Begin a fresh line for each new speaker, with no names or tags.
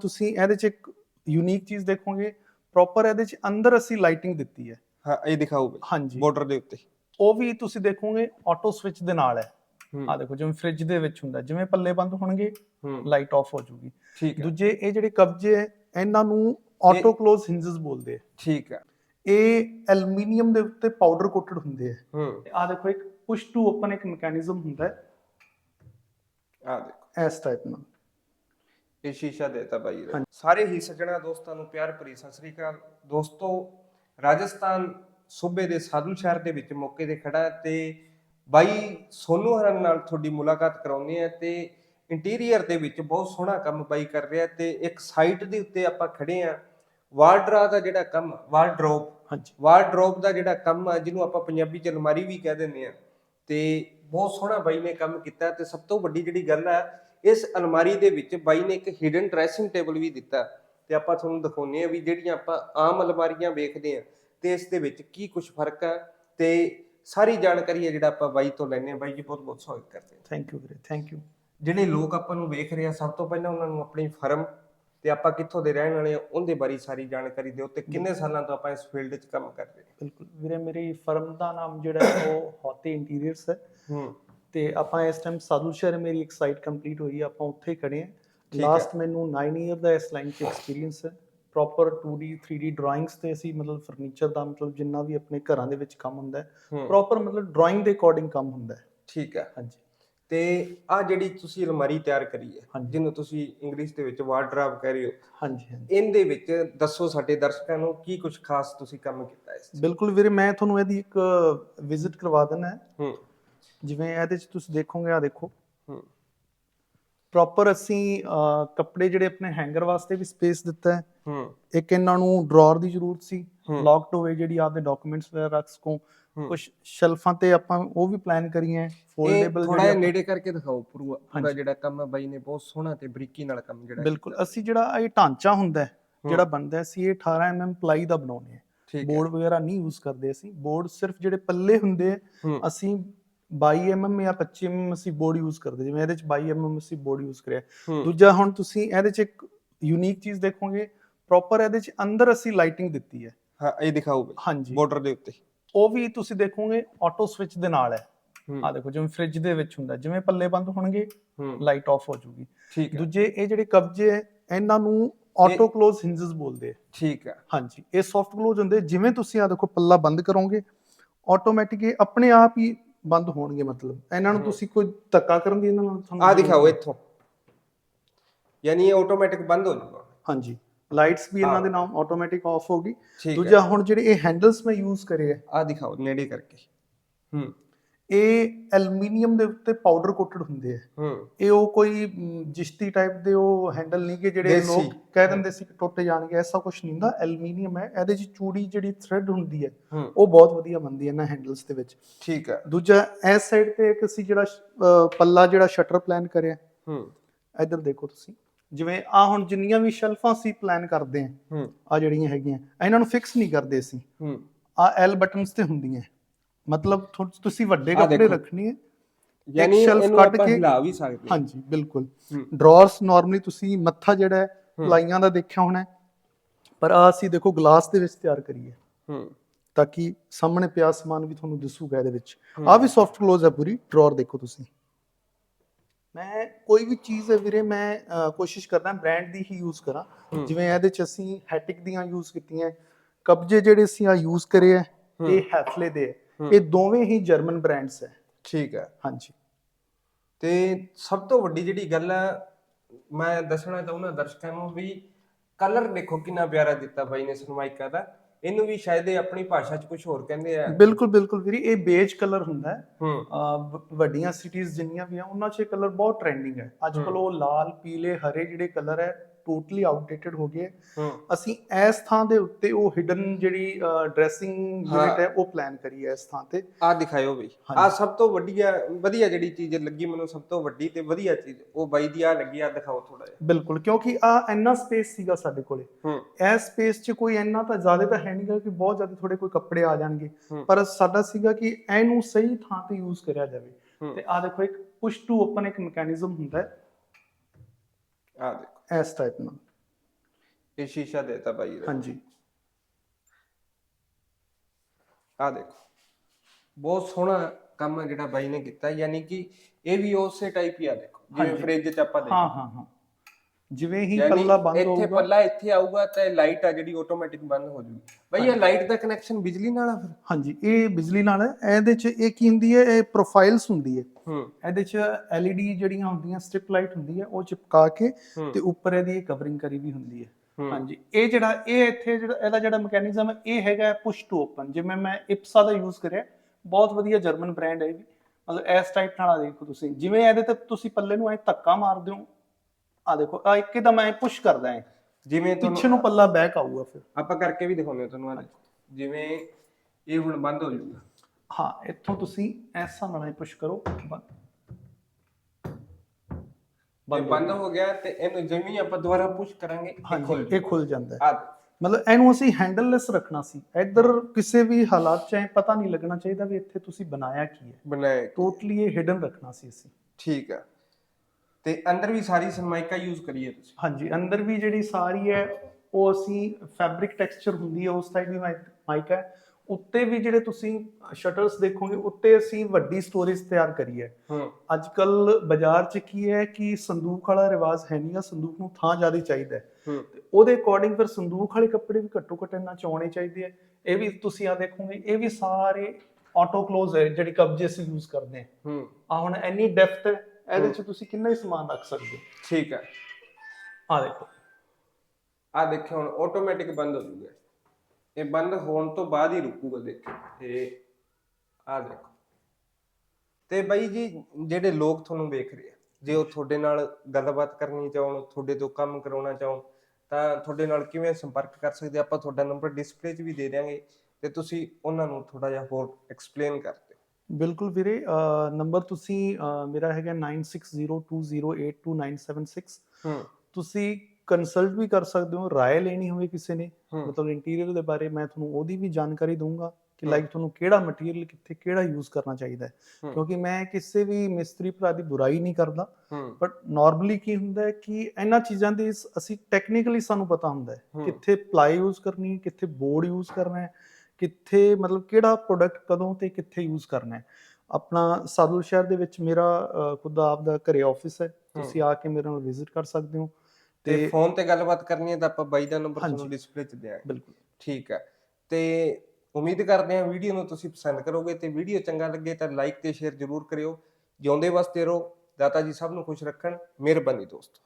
ਤੁਸੀਂ ਇਹਦੇ 'ਚ ਇੱਕ ਯੂਨੀਕ ਚੀਜ਼ ਦੇਖੋਗੇ ਪ੍ਰੋਪਰ ਇਹਦੇ 'ਚ ਅੰਦਰ ਅਸੀਂ ਲਾਈਟਿੰਗ ਦਿੱਤੀ ਹੈ।
ਹਾਂ ਇਹ ਦਿਖਾਓ ਬਈ
ਹਾਂਜੀ।
ਬਾਰਡਰ ਦੇ ਉੱਤੇ।
ਉਹ ਵੀ ਤੁਸੀਂ ਦੇਖੋਗੇ ਆਟੋ ਸਵਿਚ ਦੇ ਨਾਲ ਹੈ।
ਹੂੰ।
ਆ ਦੇਖੋ ਜਿਵੇਂ ਫ੍ਰਿਜ ਦੇ ਵਿੱਚ ਹੁੰਦਾ ਜਿਵੇਂ ਪੱਲੇ ਬੰਦ ਹੋਣਗੇ
ਹੂੰ।
ਲਾਈਟ ਆਫ ਹੋ
ਠੀਕ ਹੈ।
ਦੂਜੇ ਇਹ ਜਿਹੜੇ ਕਬਜੇ ਹੈ ਇਹਨਾਂ ਨੂੰ ਆਟੋ ਕਲੋਜ਼ ਹਿੰਜਸ ਬੋਲਦੇ ਆ
ਠੀਕ ਹੈ।
ਇਹ ਐਲੂਮੀਨੀਅਮ ਦੇ ਉੱਤੇ ਪਾਊਡਰ ਕੋਟਡ ਹੁੰਦੇ ਆ
ਹੂੰ।
ਆ ਦੇਖੋ ਇੱਕ ਪੁਸ਼ ਟੂ ਓਪਨ ਇੱਕ ਮੈਕੈਨਿਜ਼ਮ ਹੁੰਦਾ ਹੈ।
ਆ ਦੇਖੋ।
ਇਸ ਟਾਈਪ ਨਾਲ।
ਇਹ ਸ਼ੀਸ਼ਾ ਦੇਤਾ ਦਾ
ਹਾਂਜੀ।
ਸਾਰੇ ਹੀ ਸੱਜਣਾ ਦੋਸਤਾਂ ਨੂੰ ਪਿਆਰ ਭਰੀ ਸਤਿ ਸ੍ਰੀ ਅਕਾਲ। ਦੋਸਤੋ ਰਾਜਸਥਾਨ ਸੂਬੇ ਦੇ ਸਾਧੂ ਸ਼ਹਿਰ ਦੇ ਵਿੱਚ ਮੌਕੇ ਤੇ ਖੜਾ ਹੈ ਤੇ ਬਾਈ ਸੋਨੂ ਹਰਨ ਨਾਲ ਤੁਹਾਡੀ ਮੁਲਾਕਾਤ ਕਰਾਉਣੀ ਹੈ ਤੇ ਇੰਟੀਰੀਅਰ ਦੇ ਵਿੱਚ ਬਹੁਤ ਸੋਹਣਾ ਕੰਮ ਬਾਈ ਕਰ ਰਿਹਾ ਤੇ ਇੱਕ ਸਾਈਟ ਦੇ ਉੱਤੇ ਆਪਾਂ ਖੜੇ ਆ ਵਾਰਡਰਾ ਦਾ ਜਿਹੜਾ ਕੰਮ ਵਾਰਡਰੋਬ।
ਹਾਂਜੀ।
ਵਾਰਡਰੋਬ ਦਾ ਜਿਹੜਾ ਕੰਮ ਆ ਜਿਹਨੂੰ ਆਪਾਂ ਪੰਜਾਬੀ ਚ ਅਲਮਾਰੀ ਵੀ ਕਹਿ ਦਿੰਦੇ ਆ ਤੇ ਬਹੁਤ ਸੋਹਣਾ ਬਾਈ ਨੇ ਕੰਮ ਕੀਤਾ ਤੇ ਸਭ ਤੋਂ ਵੱਡੀ ਜਿਹੜੀ ਗੱਲ ਆ ਇਸ ਅਲਮਾਰੀ ਦੇ ਵਿੱਚ ਬਾਈ ਨੇ ਇੱਕ ਹਿਡਨ ਡਰੈਸਿੰਗ ਟੇਬਲ ਵੀ ਦਿੱਤਾ ਤੇ ਆਪਾਂ ਤੁਹਾਨੂੰ ਦਿਖਾਉਂਦੇ ਆ ਵੀ ਜਿਹੜੀਆਂ ਆਪਾਂ ਆਮ ਅਲਮਾਰੀਆਂ ਵੇਖਦੇ ਆ ਤੇ ਇਸ ਦੇ ਵਿੱਚ ਕੀ ਕੁਝ ਫ਼ਰਕ ਆ ਤੇ ਸਾਰੀ ਜਾਣਕਾਰੀ ਹੈ ਜਿਹੜਾ ਆਪਾਂ ਬਾਈ ਤੋਂ ਲੈਣੇ ਆ ਬਾਈ ਜੀ ਬਹੁਤ ਬਹੁਤ ਸਵਾਗਤ ਕਰਦੇ ਆ
ਥੈਂਕ ਯੂ ਵੀਰੇ ਥੈਂਕ ਯੂ
ਜਿਹੜੇ ਲੋਕ ਆਪਾਂ ਨੂੰ ਵੇਖ ਰਹੇ ਆ ਸਭ ਤੋਂ ਪਹਿਲਾਂ ਉਹਨਾਂ ਨੂੰ ਆਪਣੀ ਫਰਮ ਤੇ ਆਪਾਂ ਕਿੱਥੋਂ ਦੇ ਰਹਿਣ ਵਾਲੇ ਆ ਉਹਦੇ ਬਾਰੇ ਸਾਰੀ ਜਾਣਕਾਰੀ ਦਿਓ ਤੇ ਕਿੰਨੇ ਸਾਲਾਂ ਤੋਂ ਆਪਾਂ ਇਸ ਫੀਲਡ 'ਚ ਕੰਮ ਕਰ ਰਹੇ
ਬਿਲਕੁਲ। ਵੀਰੇ ਮੇਰੀ ਫਰਮ ਦਾ ਨਾਮ ਜਿਹੜਾ ਉਹ ਹੌਤੀ ਇੰਟੀਰੀਅਰਸ ਹੈ।
ਹੂੰ।
ਤੇ ਆਪਾਂ ਇਸ ਟਾਈਮ ਸਾਧੂ ਸ਼ਹਿਰ ਮੇਰੀ ਇੱਕ ਸਾਈਟ ਕੰਪਲੀਟ ਹੋਈ ਆਪਾਂ ਉੱਥੇ ਖੜੇ ਹੈ। ਲਾਸਟ ਮੈਨੂੰ 9 ਇਅਰ ਦਾ ਇਸ ਲਾਈਨ 'ਚ ਐਕਸਪੀਰੀਅੰਸ ਹੈ। ਪ੍ਰੋਪਰ 2D 3D ਡਰਾਇੰਗਸ ਤੇ ਅਸੀਂ ਮਤਲਬ ਫਰਨੀਚਰ ਦਾ ਮਤਲਬ ਜਿੰਨਾ ਵੀ ਆਪਣੇ ਘਰਾਂ ਦੇ ਵਿੱਚ ਕੰਮ ਹੁੰਦਾ ਹੈ ਪ੍ਰੋਪਰ ਮਤਲਬ ਡਰਾਇੰਗ ਦੇ ਅਕੋਰਡਿੰਗ ਕੰਮ ਹੁੰਦਾ ਹੈ।
ਠੀਕ ਹੈ।
ਹਾਂਜੀ।
ਤੇ ਆ ਜਿਹੜੀ ਤੁਸੀਂ ਅਲਮਾਰੀ ਤਿਆਰ ਕਰੀ ਹੈ। ਜਿਹਨੂੰ ਤੁਸੀਂ ਇੰਗਲਿਸ਼ ਦੇ ਵਿੱਚ ਵਾਰਡਰਾਬ ਕਹਿ ਰਹੇ ਹੋ
ਹਾਂਜੀ ਹਾਂਜੀ।
ਇਹਦੇ ਵਿੱਚ ਦੱਸੋ ਸਾਡੇ ਦਰਸ਼ਕਾਂ ਨੂੰ ਕੀ ਕੁਝ ਖਾਸ ਤੁਸੀਂ ਕੰਮ ਕੀਤਾ ਇਸ?
ਬਿਲਕੁਲ ਵੀਰੇ ਮੈਂ ਤੁਹਾਨੂੰ ਇਹਦੀ ਇੱਕ ਵਿਜ਼ਿਟ ਕਰਵਾ ਦਿੰਦਾ ਹੂੰ। ਜਿਵੇਂ ਇਹਦੇ 'ਚ ਤੁਸੀਂ ਦੇਖੋਗੇ ਆ ਦੇਖੋ।
ਹੂੰ।
ਪ੍ਰੋਪਰ ਅਸੀਂ ਕੱਪੜੇ ਜਿਹੜੇ ਆਪਣੇ ਹੈਂਗਰ ਵਾਸਤੇ ਵੀ ਸਪੇਸ ਦਿੱਤਾ ਹੈ।
ਹੂੰ।
ਇੱਕ ਇਹਨਾਂ ਨੂੰ ਡਰਾਅਰ ਦੀ ਜ਼ਰੂਰਤ ਸੀ। ਲੌਕਡ ਹੋਵੇ ਜਿਹੜੀ ਆਪਦੇ ਡਾਕੂਮੈਂਟਸ ਵਗੈਰਾ ਰੱਖ ਸਕੋ। ਕੁਝ ਸ਼ੈਲਫਾਂ ਤੇ ਆਪਾਂ ਉਹ ਵੀ ਪਲਾਨ ਕਰੀਏ ਫੋਲਡੇਬਲ
ਥੋੜਾ ਜਿਹਾ ਨੇੜੇ ਕਰਕੇ ਦਿਖਾਓ ਪੂਰਾ। ਜਿਹੜਾ ਕੰਮ ਹੈ ਬਾਈ ਨੇ ਬਹੁਤ ਸੋਹਣਾ ਤੇ ਬਰੀਕੀ ਨਾਲ ਕੰਮ ਜਿਹੜਾ
ਬਿਲਕੁਲ। ਅਸੀਂ ਜਿਹੜਾ ਇਹ ਢਾਂਚਾ ਹੁੰਦਾ। ਜਿਹੜਾ ਬਣਦਾ ਅਸੀਂ ਇਹ 18 mm ਪਲਾਈ ਦਾ ਬਣਾਉਂਦੇ ਹੈ। ਬੋਰਡ ਵਗੈਰਾ ਨਹੀਂ ਯੂਜ਼ ਕਰਦੇ ਅਸੀਂ। ਬੋਰਡ ਸਿਰਫ ਜਿਹੜੇ ਪੱਲੇ ਹੁੰਦੇ ਆ ਅਸੀਂ 22 mm ਜਾਂ 25 mm ਅਸੀਂ ਬੋਰਡ ਯੂਜ਼ ਕਰਦੇ ਜਿਵੇਂ ਇਹਦੇ ਚ 22 mm ਅਸੀਂ ਬੋਰਡ ਯੂਜ਼ ਕਰਿਆ। ਦੂਜਾ ਹੁਣ ਤੁਸੀਂ ਇਹਦੇ ਚ ਇੱਕ ਯੂਨੀਕ ਚੀਜ਼ ਦੇਖੋਗੇ ਪ੍ਰੋਪਰ ਇਹਦੇ ਚ ਅੰਦਰ ਅਸੀਂ ਲਾਈਟਿੰਗ ਦਿੱਤੀ ਹੈ।
ਹਾਂ ਇਹ ਦਿਖਾਓ।
ਹਾਂਜੀ।
ਬਾਰਡਰ ਦੇ ਉੱਤੇ।
ਉਹ ਵੀ ਤੁਸੀਂ ਦੇਖੋਗੇ ਆਟੋ ਸਵਿਚ ਦੇ ਨਾਲ ਹੈ। ਆ ਦੇਖੋ ਜਿਵੇਂ ਫ੍ਰਿਜ ਦੇ ਵਿੱਚ ਹੁੰਦਾ ਜਿਵੇਂ ਪੱਲੇ ਬੰਦ ਹੋਣਗੇ ਲਾਈਟ ਆਫ ਹੋ ਜਾਊਗੀ।
ਠੀਕ ਹੈ।
ਦੂਜੇ ਇਹ ਜਿਹੜੇ ਕਬਜੇ ਹੈ ਇਹਨਾਂ ਨੂੰ ਆਟੋ ਕਲੋਜ਼ ਹਿੰਜਸ ਬੋਲਦੇ ਆ
ਠੀਕ ਹੈ।
ਹਾਂਜੀ ਇਹ ਸੌਫਟ ਕਲੋਜ਼ ਹੁੰਦੇ ਜਿਵੇਂ ਤੁਸੀਂ ਆ ਦੇਖੋ ਪੱਲਾ ਬੰਦ ਕਰੋਗੇ ਆਟੋਮੈਟਿਕ ਇਹ ਆਪਣੇ ਆਪ ਹੀ ਬੰਦ ਹੋਣਗੇ ਮਤਲਬ। ਇਹਨਾਂ ਨੂੰ। ਤੁਸੀਂ ਕੋਈ ਧੱਕਾ ਕਰਨ ਦੀ ਇਹਨਾਂ ਨਾਲ ਤੁਹਾਨੂੰ
ਆ ਦਿਖਾਓ। ਇੱਥੋਂ। ਯਾਨੀ ਇਹ ਆਟੋਮੈਟਿਕ ਬੰਦ ਹੋ ਜਾਊਗਾ।
ਹਾਂਜੀ। ਲਾਈਟਸ ਵੀ ਇਹਨਾਂ। ਦੇ ਨਾਮ ਆਟੋਮੈਟਿਕ ਆਫ ਹੋਗੀ ਦੂਜਾ ਹੁਣ ਜਿਹੜੇ ਇਹ ਹੈਂਡਲਸ ਮੈਂ ਯੂਜ਼ ਕਰੇ
ਆ। ਦਿਖਾਓ ਨੇੜੇ ਕਰਕੇ। ਹੂੰ।
ਇਹ ਐਲੂਮੀਨੀਅਮ ਦੇ ਉੱਤੇ ਪਾਊਡਰ ਕੋਟਡ ਹੁੰਦੇ ਆ। ਇਹ ਉਹ ਕੋਈ ਜਿਸ਼ਤੀ ਟਾਈਪ ਦੇ ਉਹ ਹੈਂਡਲ ਨਹੀਂ ਕਿ ਜਿਹੜੇ। ਲੋਕ ਕਹਿ ਦਿੰਦੇ ਸੀ ਕਿ ਟੁੱਟ ਜਾਣਗੇ ਐਸਾ ਕੁਝ ਨਹੀਂ ਹੁੰਦਾ ਐਲੂਮੀਨੀਅਮ ਹੈ। ਇਹਦੇ 'ਚ ਚੂੜੀ ਜਿਹੜੀ ਥ੍ਰੈਡ ਹੁੰਦੀ ਹੈ ਉਹ ਬਹੁਤ ਵਧੀਆ ਬਣਦੀ ਹੈ ਇਹਨਾਂ ਹੈਂਡਲਸ ਦੇ ਵਿੱਚ।
ਠੀਕ ਹੈ।
ਦੂਜਾ ਇਸ ਸਾਈਡ ਤੇ ਇੱਕ ਅਸੀਂ ਜਿਹੜਾ ਪੱਲਾ ਜਿਹੜਾ ਸ਼ਟਰ ਪਲਾਨ ਕਰਿਆ।
ਹੂੰ।
ਇੱਧਰ ਦੇਖੋ ਤੁਸੀਂ। ਜਿਵੇਂ ਆ ਹੁਣ ਜਿੰਨੀਆਂ ਵੀ ਸ਼ੈਲਫਾਂ ਅਸੀਂ ਪਲਾਨ ਕਰਦੇ ਹੂੰ ਆ ਜਿਹੜੀਆਂ ਹੈਗੀਆਂ ਇਹਨਾਂ ਨੂੰ ਫਿਕਸ ਨਹੀਂ ਕਰਦੇ ਅਸੀਂ।
ਹੂੰ।
ਆ ਐਲ ਬਟਨਸ ਤੇ ਹੁੰਦੀਆਂ। ਮਤਲਬ ਤੁਸੀਂ ਵੱਡੇ ਕੱਪੜੇ। ਰੱਖਣੀ ਹੈ
ਯਾਨੀ
ਕੱਢ
ਆਪਾਂ
ਕੇ-
ਹਿਲਾ ਵੀ ਸਕਦੇ
ਹਾਂਜੀ ਬਿਲਕੁਲ। ਡਰਾਅਰਸ ਨਾਰਮਲੀ ਤੁਸੀਂ ਮੱਥਾ ਜਿਹੜਾ ਹੈ
ਹੂੰ।
ਲਾਈਆਂ ਦਾ ਦੇਖਿਆ ਹੋਣਾ। ਪਰ ਆ ਅਸੀਂ ਦੇਖੋ ਗਲਾਸ ਦੇ ਵਿੱਚ ਤਿਆਰ ਕਰੀਏ
ਹੂੰ
ਤਾਂ ਕਿ ਸਾਹਮਣੇ ਪਿਆ ਸਮਾਨ ਵੀ ਤੁਹਾਨੂੰ ਦਿਸੂਗਾ ਇਹਦੇ ਵਿੱਚ। ਆ ਵੀ ਸੌਫਟ ਕਲੋਜ਼ ਹੈ ਪੂਰੀ ਡਰਾਅਰ ਦੇਖੋ ਤੁਸੀਂ ਮੈਂ ਕੋਈ ਵੀ ਚੀਜ਼ ਹੈ ਵੀਰੇ ਮੈਂ ਕੋਸ਼ਿਸ਼ ਕਰਦਾ ਬ੍ਰਾਂਡ ਦੀ ਹੀ ਯੂਜ਼ ਕਰਾਂ। ਜਿਵੇਂ ਇਹਦੇ ਚ ਅਸੀਂ ਹੈਟਿਕ ਦੀਆਂ ਯੂਜ਼ ਕੀਤੀਆਂ ਕਬਜੇ ਜਿਹੜੇ ਅਸੀਂ ਆ ਯੂਜ਼ ਕਰੇ ਹੂੰ। ਇਹ ਹੈਫਲੇ ਦੇ ਹੂੰ। ਇਹ ਦੋਵੇਂ ਹੀ ਜਰਮਨ ਬ੍ਰਾਂਡਸ ਹੈ।
ਠੀਕ ਹੈ।
ਹਾਂਜੀ।
ਤੇ ਸਭ ਤੋਂ ਵੱਡੀ ਜਿਹੜੀ ਗੱਲ ਹੈ ਮੈਂ ਦੱਸਣਾ ਚਾਹੁੰਦਾ ਦਰਸ਼ਕਾਂ ਨੂੰ ਵੀ ਕਲਰ ਦੇਖੋ ਕਿੰਨਾ ਪਿਆਰਾ ਦਿੱਤਾ ਬਾਈ ਨੇ ਸਨਮਾਈਕਾ ਦਾ। ਇਹਨੂੰ ਵੀ ਸ਼ਾਇਦ ਇਹ ਆਪਣੀ ਭਾਸ਼ਾ 'ਚ ਕੁਝ ਹੋਰ ਕਹਿੰਦੇ ਆ।
ਬਿਲਕੁਲ ਬਿਲਕੁਲ ਵੀਰੇ ਇਹ ਬੇਜ ਕਲਰ ਹੁੰਦਾ ਹੈ। ਵੱਡੀਆਂ ਸਿਟੀਜ਼ ਜਿੰਨੀਆਂ ਵੀ ਆ ਉਹਨਾਂ 'ਚ ਇਹ ਕਲਰ ਬਹੁਤ ਟ੍ਰੈਂਡਿੰਗ ਹੈ। ਅੱਜ ਕੱਲ ਉਹ ਲਾਲ ਪੀਲੇ ਹਰੇ ਜਿਹੜੇ ਕਲਰ ਹੈ ਟੋਟਲੀ ਆਊਟਡੇਟਡ ਹੋ ਗਏ ਅਸੀਂ ਇਸ ਥਾਂ ਦੇ ਉੱਤੇ ਉਹ ਹਿਡਨ ਜਿਹੜੀ ਡਰੈਸਿੰਗ। ਯੂਨਿਟ ਹੈ। ਉਹ ਪਲਾਨ ਕਰੀ ਹੈ ਇਸ ਥਾਂ ਤੇ।
ਆ ਦਿਖਾਇਓ ਬਈ। ਆ। ਸਭ ਤੋਂ ਵਧੀਆ ਵਧੀਆ ਜਿਹੜੀ ਚੀਜ਼ ਲੱਗੀ ਮੈਨੂੰ ਸਭ ਤੋਂ ਵੱਡੀ ਤੇ ਵਧੀਆ ਚੀਜ਼ ਉਹ ਬਾਈ ਦੀ ਆ ਲੱਗੀ ਆ ਦਿਖਾਓ ਥੋੜਾ ਜਿਹਾ।
ਬਿਲਕੁਲ ਕਿਉਂਕਿ ਆ ਇੰਨਾ ਸਪੇਸ ਸੀਗਾ ਸਾਡੇ ਕੋਲੇ। ਇਸ ਸਪੇਸ 'ਚ ਕੋਈ ਇੰਨਾ ਤਾਂ ਜ਼ਿਆਦਾ ਤਾਂ ਹੈ ਨਹੀਂਗਾ ਕਿ ਬਹੁਤ ਜ਼ਿਆਦਾ ਥੋੜੇ ਕੋਈ ਕੱਪੜੇ ਆ ਜਾਣਗੇ। ਪਰ ਸਾਡਾ ਸੀਗਾ ਕਿ ਇਹਨੂੰ ਸਹੀ ਥਾਂ ਤੇ ਯੂਜ਼ ਕਰਿਆ ਜਾਵੇ। ਤੇ ਆ ਦੇਖੋ ਇੱਕ ਪੁਸ਼ ਟੂ ਓਪਨ ਇੱਕ ਮੈਕੈਨਿਜ਼ਮ ਹੁੰਦਾ ਹੈ।
ਆ ਦੇਖੋ।
ਇਸ ਟਾਈਪ ਨਾਲ।
ਇਹ ਸ਼ੀਸ਼ਾ ਦੇਤਾ ਬਾਈ ਦਾ
ਹਾਂਜੀ।
ਆ ਦੇਖੋ। ਬਹੁਤ ਸੋਹਣਾ ਕੰਮ ਹੈ ਜਿਹੜਾ ਬਾਈ ਨੇ ਕੀਤਾ ਯਾਨੀ ਕਿ ਇਹ ਵੀ ਉਸੇ ਟਾਈਪ ਹੀ ਆ ਦੇਖੋ ਜਿਵੇਂ
ਹਾਂਜੀ।
ਫ੍ਰਿਜ 'ਚ ਆਪਾਂ
ਹਾਂ। ਹਾਂ ਹਾਂ। ਜਿਵੇਂ ਹੀ
ਯਾਨੀ
ਪੱਲਾ ਬੰਦ
ਇੱਥੇ
ਹੋਊਗਾ।
ਪੱਲਾ ਇੱਥੇ ਆਊਗਾ ਤਾਂ ਲਾਈਟ ਆ ਜਿਹੜੀ ਆਟੋਮੈਟਿਕ ਬੰਦ ਹੋ ਜੂਗੀ। ਬਾਈ ਇਹ ਲਾਈਟ ਦਾ ਕਨੈਕਸ਼ਨ ਬਿਜਲੀ ਨਾਲ ਆ ਫਿਰ?
ਹਾਂਜੀ ਇਹ ਬਿਜਲੀ ਨਾਲ ਹੈ ਇਹਦੇ ਚ ਇਹ ਕੀ ਹੁੰਦੀ ਹੈ? ਇਹ ਪ੍ਰੋਫਾਈਲਸ ਹੁੰਦੀ ਹੈ।
ਹੂੰ।
ਇਹਦੇ ਚ LED ਜਿਹੜੀਆਂ ਹੁੰਦੀਆਂ ਸਟ੍ਰਿਪ ਲਾਈਟ ਹੁੰਦੀ ਹੈ ਉਹ ਚਿਪਕਾ ਕੇ। ਤੇ ਉੱਪਰ ਇਹਦੀ ਕਵਰਿੰਗ ਕਰੀ ਵੀ ਹੁੰਦੀ ਹੈ। ਹਾਂਜੀ ਇਹ ਜਿਹੜਾ ਇਹ ਇੱਥੇ ਜਿਹੜਾ ਇਹਦਾ ਜਿਹੜਾ ਮੈਕੈਨਿਜ਼ਮ ਹੈ ਇਹ ਹੈਗਾ ਪੁਸ਼ ਟੂ ਓਪਨ ਜਿਵੇਂ ਮੈਂ ਇਪਸਾ ਦਾ ਯੂਜ਼ ਕਰਿਆ ਬਹੁਤ ਵਧੀਆ ਜਰਮਨ ਬ੍ਰਾਂਡ ਹੈ ਇਹ ਵੀ। ਮਤਲਬ ਇਸ ਟਾਈਪ ਨਾਲ ਦੇਖੋ ਤੁਸੀਂ। ਜਿਵੇਂ ਇਹਦੇ ਤੇ ਤੁਸੀਂ ਪੱਲੇ ਨੂੰ ਐ ਧੱਕਾ ਮਾਰਦੇ ਹੋ ਆ ਦੇਖੋ ਆ ਇੱਕਦਮ ਐ ਪੁਸ਼ ਕਰਦਾ ਹੈ।
ਜਿਵੇਂ
ਪਿੱਛੇ
ਤੁਹਾਨੂੰ
ਨੂੰ ਪੱਲਾ ਬੈਕ ਆਊਗਾ ਫਿਰ।
ਆਪਾਂ ਕਰਕੇ ਵੀ ਦਿਖਾਉਂਦੇ ਹਾਂ ਤੁਹਾਨੂੰ ਦੇਖੋ। ਜਿਵੇਂ ਇਹ ਹੁਣ ਬੰਦ ਹੋ ਜੂਗਾ
ਹਾਂ ਇੱਥੋਂ ਤੁਸੀਂ ਐਸਾ ਨਾਲ ਹੀ ਪੁਸ਼ ਕਰੋ ਬੰਦ।
ਇਹ ਬੰਦ ਹੋ ਗਿਆ ਤੇ ਇਹਨੂੰ ਜਿਵੇਂ ਹੀ ਆਪਾਂ ਦੁਬਾਰਾ ਪੁਸ਼ ਕਰਾਂਗੇ ਇਹ ਖੁੱਲ
ਹਾਂਜੀ ਇਹ ਖੁੱਲ ਜਾਂਦਾ ਹੈ।
ਆ
ਮਤਲਬ ਇਹਨੂੰ ਅਸੀਂ ਹੈਂਡਲਲੈਸ ਰੱਖਣਾ ਸੀ। ਇੱਧਰ ਕਿਸੇ ਵੀ ਹਾਲਾਤ 'ਚ ਐਂ ਪਤਾ ਨਹੀਂ ਲੱਗਣਾ ਚਾਹੀਦਾ ਵੀ ਇੱਥੇ ਤੁਸੀਂ ਬਣਾਇਆ ਕੀ ਹੈ।
ਬਣਾਇਆ
ਟੋਟਲੀ ਇਹ ਹਿਡਨ ਰੱਖਣਾ ਸੀ ਅਸੀਂ।
ਠੀਕ ਆ। ਤੇ ਅੰਦਰ ਵੀ ਸਾਰੀ ਸਨਮਾਈਕਾ ਯੂਜ਼ ਕਰੀਏ ਤੁਸੀਂ।
ਹਾਂਜੀ ਅੰਦਰ ਵੀ ਜਿਹੜੀ ਸਾਰੀ ਹੈ ਉਹ ਅਸੀਂ ਫੈਬਰਿਕ ਟੈਕਸਚਰ ਹੁੰਦੀ ਹੈ ਉਸ ਟਾਈਪ ਦੀ ਮਾਈਕ ਹੈ। ਉੱਤੇ ਵੀ ਜਿਹੜੇ ਤੁਸੀਂ ਸ਼ਟਰਸ ਦੇਖੋਗੇ ਉੱਤੇ ਅਸੀਂ ਵੱਡੀ ਸਟੋਰੇਜ ਤਿਆਰ ਕਰੀ ਹੈ।
ਹੂੰ।
ਅੱਜ ਕੱਲ ਬਾਜ਼ਾਰ 'ਚ ਕੀ ਹੈ ਕਿ ਸੰਦੂਕ ਵਾਲਾ ਰਿਵਾਜ ਹੈ ਨਹੀਂਗਾ ਸੰਦੂਕ ਨੂੰ ਥਾਂ ਜ਼ਿਆਦਾ ਚਾਹੀਦਾ ਹੈ। ਉਹਦੇ ਅਕੋਰਡਿੰਗ ਫਿਰ ਸੰਦੂਕ ਵਾਲੇ ਕੱਪੜੇ ਵੀ ਘੱਟੋ ਘੱਟ ਇੰਨਾ ਚ ਆਉਣੇ ਚਾਹੀਦੇ ਆ ਇਹ ਵੀ ਤੁਸੀਂ ਆ ਦੇਖੋਗੇ ਇਹ ਵੀ ਸਾਰੇ ਆਟੋ ਕਲੋਜ਼ ਹੈ ਜਿਹੜੀ ਕਬਜੇ ਅਸੀਂ ਯੂਜ਼ ਕਰਦੇ ਹਾਂ।
ਹੂੰ।
ਆ ਹੁਣ ਇੰਨੀ ਡੈਪਥ ਹੈ ਇਹਦੇ ਚ ਤੁਸੀਂ ਕਿੰਨਾ ਹੀ ਸਮਾਨ ਰੱਖ ਸਕਦੇ ਹੋ?
ਠੀਕ ਆ
ਆ ਦੇਖੋ।
ਆ ਦੇਖਿਓ ਹੁਣ ਆਟੋਮੈਟਿਕ ਬੰਦ ਹੋ ਜੂਗਾ। ਇਹ ਬੰਦ ਹੋਣ ਤੋਂ ਬਾਅਦ ਹੀ ਰੁਕੂਗਾ ਦੇਖਿਓ। ਤੇ ਆ ਦੇਖੋ। ਤੇ ਬਾਈ ਜੀ ਜਿਹੜੇ ਲੋਕ ਤੁਹਾਨੂੰ ਵੇਖ ਰਹੇ ਆ ਜੇ ਉਹ ਤੁਹਾਡੇ ਨਾਲ ਗੱਲਬਾਤ ਕਰਨੀ ਚਾਹਣ ਤੁਹਾਡੇ ਤੋਂ ਕੰਮ ਕਰਾਉਣਾ ਚਾਹਣ ਤਾਂ ਤੁਹਾਡੇ ਨਾਲ ਕਿਵੇਂ ਸੰਪਰਕ ਕਰ ਸਕਦੇ? ਆਪਾਂ ਤੁਹਾਡਾ ਨੰਬਰ ਡਿਸਪਲੇ 'ਚ ਵੀ ਦੇ ਦਿਆਂਗੇ ਤੇ ਤੁਸੀਂ ਉਹਨਾਂ ਨੂੰ ਥੋੜਾ ਜਿਹਾ ਹੋਰ ਐਕਸਪਲੇਨ ਕਰ
ਬਿਲਕੁਲ ਵੀਰੇ ਨੰਬਰ ਤੁਸੀਂ ਮੇਰਾ ਹੈਗਾ 9602082976
ਹੂੰ।
ਤੁਸੀਂ ਕੰਸਲਟ ਵੀ ਕਰ ਸਕਦੇ ਹੋ ਰਾਏ ਲੈਣੀ ਹੋਵੇ ਕਿਸੇ ਨੇ। ਮਤਲਬ ਇੰਟੀਰੀਅਰ ਦੇ ਬਾਰੇ ਮੈਂ ਤੁਹਾਨੂੰ ਉਹਦੀ ਵੀ ਜਾਣਕਾਰੀ ਦਊਂਗਾ ਕਿ। ਲਾਈਕ ਤੁਹਾਨੂੰ ਕਿਹੜਾ ਮਟੀਰੀਅਲ ਕਿੱਥੇ ਕਿਹੜਾ ਯੂਜ਼ ਕਰਨਾ ਚਾਹੀਦਾ ਹੈ। ਕਿਉਂਕਿ ਮੈਂ ਕਿਸੇ ਵੀ ਮਿਸਤਰੀ ਭਰਾ ਦੀ ਬੁਰਾਈ ਨਹੀਂ ਕਰਦਾ। ਬਟ ਨਾਰਮਲੀ ਕੀ ਹੁੰਦਾ ਹੈ ਕਿ ਇਹਨਾਂ ਚੀਜ਼ਾਂ ਦੀ ਅਸੀਂ ਟੈਕਨੀਕਲੀ ਸਾਨੂੰ ਪਤਾ ਹੁੰਦਾ ਹੈ। ਕਿੱਥੇ ਪਲਾਈ ਯੂਜ਼ ਕਰਨੀ ਹੈ ਕਿੱਥੇ ਬੋਰਡ ਯੂਜ਼ ਕਰਨਾ ਹੈ। ਕਿੱਥੇ ਮਤਲਬ ਕਿਹੜਾ ਪ੍ਰੋਡਕਟ ਕਦੋਂ ਤੇ ਕਿੱਥੇ ਯੂਜ਼ ਕਰਨਾ ਹੈ। ਆਪਣਾ ਸਾਦੁਲ ਸ਼ਹਿਰ ਦੇ ਵਿੱਚ ਮੇਰਾ ਖੁਦ ਦਾ ਆਪਦਾ ਘਰੇ ਆਫਿਸ ਹੈ। ਤੁਸੀਂ ਆ ਕੇ ਮੇਰੇ ਨਾਲ ਵਿਜ਼ਿਟ ਕਰ ਸਕਦੇ ਹੋ।
ਤੇ ਫੋਨ ਤੇ ਗੱਲਬਾਤ ਕਰਨੀ ਹੈ ਤਾਂ ਆਪਾਂ ਬਾਈ ਦਾ ਨੰਬਰ। ਤੁਹਾਨੂੰ ਡਿਸਪਲੇ 'ਚ ਦਿਆਂਗੇ।
ਬਿਲਕੁਲ।
ਠੀਕ ਹੈ। ਤੇ ਉਮੀਦ ਕਰਦੇ ਹਾਂ ਵੀਡੀਓ ਨੂੰ ਤੁਸੀਂ ਪਸੰਦ ਕਰੋਗੇ ਤੇ ਵੀਡੀਓ ਚੰਗਾ ਲੱਗੇ ਤਾਂ ਲਾਈਕ ਤੇ ਸ਼ੇਅਰ ਜ਼ਰੂਰ ਕਰਿਓ। ਜਿਉਂਦੇ ਵਸਦੇ ਰਹੋ। ਦਾਤਾ ਜੀ ਸਭ ਨੂੰ ਖੁਸ਼ ਰੱਖਣ। ਮਿਹਰਬਾਨੀ ਦੋਸਤੋ।